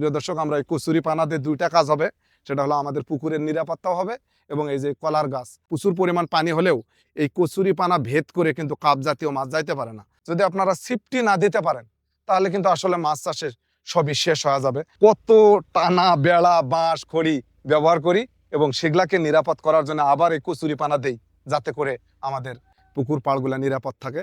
প্রিয় দর্শক, আমরা এই কচুরি পানাতে দুইটা কাজ হবে। সেটা হলো আমাদের পুকুরের নিরাপত্তাও হবে এবং এই যে কলার গাছ, প্রচুর পরিমাণ পানি হলেও এই কচুরি পানা ভেদ করে কিন্তু কাপ জাতীয় মাছ যাইতে পারে না। যদি আপনারা সিফটি না দিতে পারেন, তাহলে কিন্তু আসলে মাছ চাষের সবই শেষ হয়ে যাবে। কত টানা, বেড়া, বাঁশ, খড়ি ব্যবহার করি এবং সেগুলাকে নিরাপদ করার জন্য আবার এই কচুরি পানা দেই, যাতে করে আমাদের পুকুর পাড়গুলা নিরাপদ থাকে।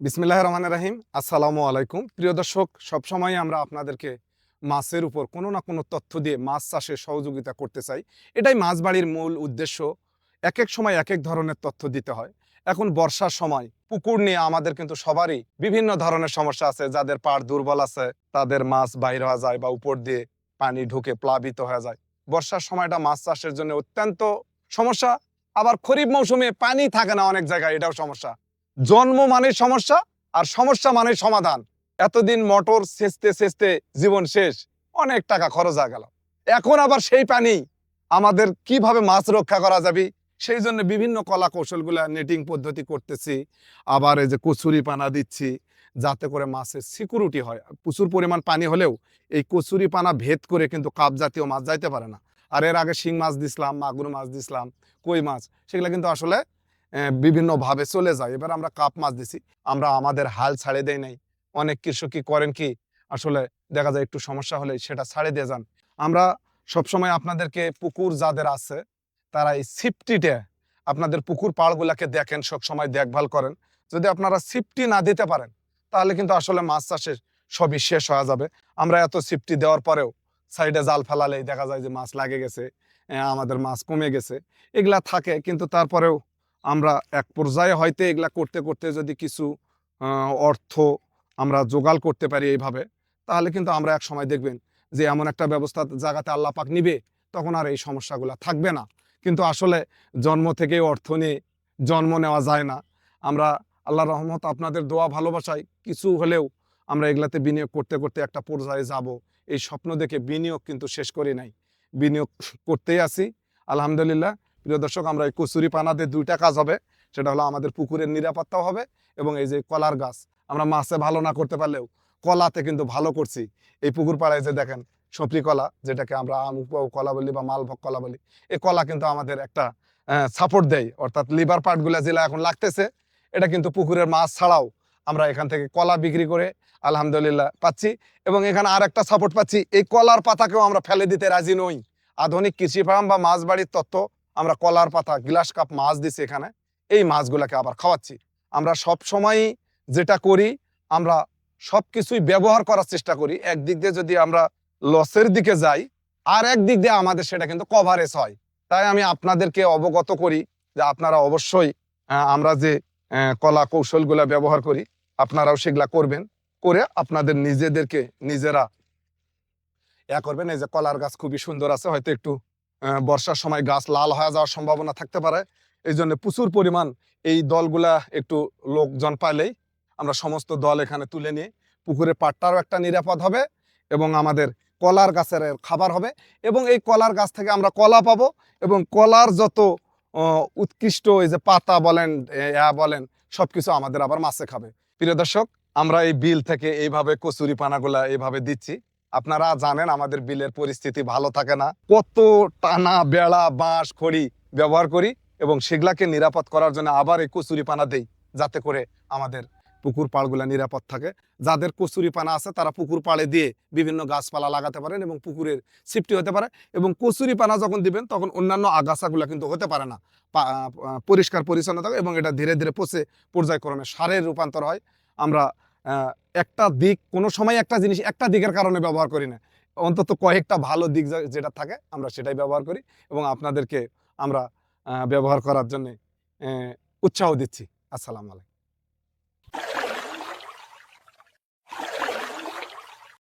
বিসমিল্লাহ রহমান রাহিম। আসসালামু আলাইকুম। প্রিয় দর্শক, সবসময় আমরা আপনাদেরকে মাছের উপর কোনো না কোনো তথ্য দিয়ে মাছ চাষে সহযোগিতা করতে চাই। এটাই মাছ বাড়ির মূল উদ্দেশ্য। এক এক সময় এক এক ধরনের তথ্য দিতে হয়। এখন বর্ষার সময় পুকুর নিয়ে আমাদের কিন্তু সবারই বিভিন্ন ধরনের সমস্যা আছে। যাদের পাড় দুর্বল আছে, তাদের মাছ বাইর হওয়া যায় বা উপর দিয়ে পানি ঢুকে প্লাবিত হয়ে যায়। বর্ষার সময়টা মাছ চাষের জন্য অত্যন্ত সমস্যা। আবার খরিফ মৌসুমে পানি থাকে না অনেক জায়গায়, এটাও সমস্যা। জন্ম মানে সমস্যা আর সমস্যা মানে সমাধান। এতদিন মোটর সেচতে সেচতে জীবন শেষ, অনেক টাকা খরচ হয়ে গেল। এখন আবার সেই পানি আমাদের কীভাবে মাছ রক্ষা করা যাবে? সেই জন্য বিভিন্ন কলা কৌশলগুলা নেটিং পদ্ধতি করতেছি। আবার এই যে কচুরি পানা দিচ্ছি, যাতে করে মাছের সিকিউরিটি হয়। প্রচুর পরিমাণ পানি হলেও এই কচুরি পানা ভেদ করে কিন্তু কাপ জাতীয় মাছ যাইতে পারে না। আর এর আগে শিং মাছ দিছিলাম, মাগুর মাছ দিছিলাম, কই মাছ, সেগুলো কিন্তু আসলে বিভিন্নভাবে চলে যায়। এবার আমরা কাপ মাছ দিছি, আমরা আমাদের হাল ছাড়ে দেই নাই। অনেক কৃষকই করেন কি, আসলে দেখা যায় একটু সমস্যা হলে সেটা ছাড়ে দিয়ে যান। আমরা সবসময় আপনাদেরকে পুকুর যাদের আছে, তারা এই সিফটিতে আপনাদের পুকুর পাড়গুলাকে দেখেন, সবসময় দেখভাল করেন। যদি আপনারা সিফটি না দিতে পারেন, তাহলে কিন্তু আসলে মাছ চাষের সবই শেষ হয়ে যাবে। আমরা এত সিফটি দেওয়ার পরেও সাইডে জাল ফেলালেই দেখা যায় যে মাছ লাগে গেছে আমাদের মাছ কমে গেছে। এগুলা থাকে, কিন্তু তারপরেও আমরা এক পর্যায়ে হয়তো এগুলা করতে করতে যদি কিছু অর্থ আমরা জোগাড় করতে পারি এইভাবে, তাহলে কিন্তু আমরা এক সময় দেখবেন যে এমন একটা ব্যবস্থা জায়গাতে আল্লাহ পাক নিবে, তখন আর এই সমস্যাগুলো থাকবে না। কিন্তু আসলে জন্ম থেকেই অর্থ নিয়ে জন্ম নেওয়া যায় না। আমরা আল্লাহ রহমত আপনাদের দোয়া ভালোবাসায় কিছু হলেও আমরা এগুলাতে বিনিয়োগ করতে করতে একটা পর্যায়ে যাব। এই স্বপ্ন দেখে বিনিয়োগ কিন্তু শেষ করি নাই। বিনিয়োগ করতেই আছি, আলহামদুলিল্লাহ। প্রিয় দর্শক, আমরা এই কচুরি পানাতে দুইটা কাজ হবে। সেটা হলো আমাদের পুকুরের নিরাপত্তাও হবে এবং এই যে কলার গাছ, আমরা মাছে ভালো না করতে পারলেও কলাতে কিন্তু ভালো করছি। এই পুকুর পাড়ায় যে দেখেন, সপরি কলা, যেটাকে আমরা আম কলা বলি বা মালভোগ কলা বলি এই কলা কিন্তু আমাদের একটা সাপোর্ট দেয়। অর্থাৎ লিভার পার্টগুলো যেটা এখন লাগতেছে, এটা কিন্তু পুকুরের মাছ ছাড়াও আমরা এখান থেকে কলা বিক্রি করে আলহামদুলিল্লাহ পাচ্ছি। এবং এখানে আর একটা সাপোর্ট পাচ্ছি, এই কলার পাতাকেও আমরা ফেলে দিতে রাজি নই। আধুনিক কৃষি ফার্ম বা মাছ বাড়ির তত্ত্ব আমরা কলার পাতা, গ্লাস কাপ মাছ দিছি এখানে, এই মাছগুলোকে আবার খাওয়াচ্ছি। আমরা সব সময়ই যেটা করি, আমরা সব কিছুই ব্যবহার করার চেষ্টা করি। একদিক দিয়ে যদি আমরা লসের দিকে যাই, আর একদিক দিয়ে আমাদের সেটা কিন্তু কভারেজ হয়। তাই আমি আপনাদেরকে অবগত করি যে আপনারা অবশ্যই আমরা যে কলা কৌশলগুলা ব্যবহার করি, আপনারাও সেগুলা করবেন। করে আপনাদের নিজেদেরকে, নিজেরা, ইয়া করবেন, এই যে কলার গাছ খুবই সুন্দর আছে, হয়তো একটু বর্ষার সময় গাছ লাল হয়ে যাওয়ার সম্ভাবনা থাকতে পারে। এই জন্য প্রচুর পরিমাণ এই দলগুলা একটু লোকজন পাইলেই আমরা সমস্ত দল এখানে তুলে নিয়ে পুকুরের পাটটারও একটা নিরাপদ হবে এবং আমাদের কলার গাছের খাবার হবে এবং এই কলার গাছ থেকে আমরা কলা পাবো এবং কলার যত উৎকৃষ্ট এই যে পাতা বলেন ইয়া বলেন সব কিছু আমাদের আবার মাছে খাবে। প্রিয় দর্শক, আমরা এই বিল থেকে এইভাবে কচুরি পানাগুলা এইভাবে দিচ্ছি। আপনারা জানেন আমাদের বিলের পরিস্থিতি ভালো থাকে না। কত টানা বেড়া, বাঁশ, খড়ি ব্যবহার করি এবং সেগুলাকে নিরাপদ করার জন্য আবার এই কচুরি পানা দেই, যাতে করে আমাদের পুকুর পাড়গুলো নিরাপদ থাকে। যাদের কচুরি পানা আছে তারা পুকুর পাড়ে দিয়ে বিভিন্ন গাছপালা লাগাতে পারেন এবং পুকুরের সিফটি হতে পারে এবং কচুরি পানা যখন দিবেন তখন অন্যান্য আগাছাগুলো কিন্তু হতে পারে না। পরিষ্কার পরিচ্ছন্ন থাকে এবং এটা ধীরে ধীরে পচে পর্যায়ক্রমে সারের রূপান্তর হয়। আমরা একটা দিক, কোনো সময় একটা জিনিস একটা দিকের কারণে ব্যবহার করি না। অন্তত কয়েকটা ভালো দিক যেটা থাকে, আমরা সেটাই ব্যবহার করি এবং আপনাদেরকে আমরা ব্যবহার করার জন্যে উৎসাহ দিচ্ছি। আসসালামু আলাইকুম।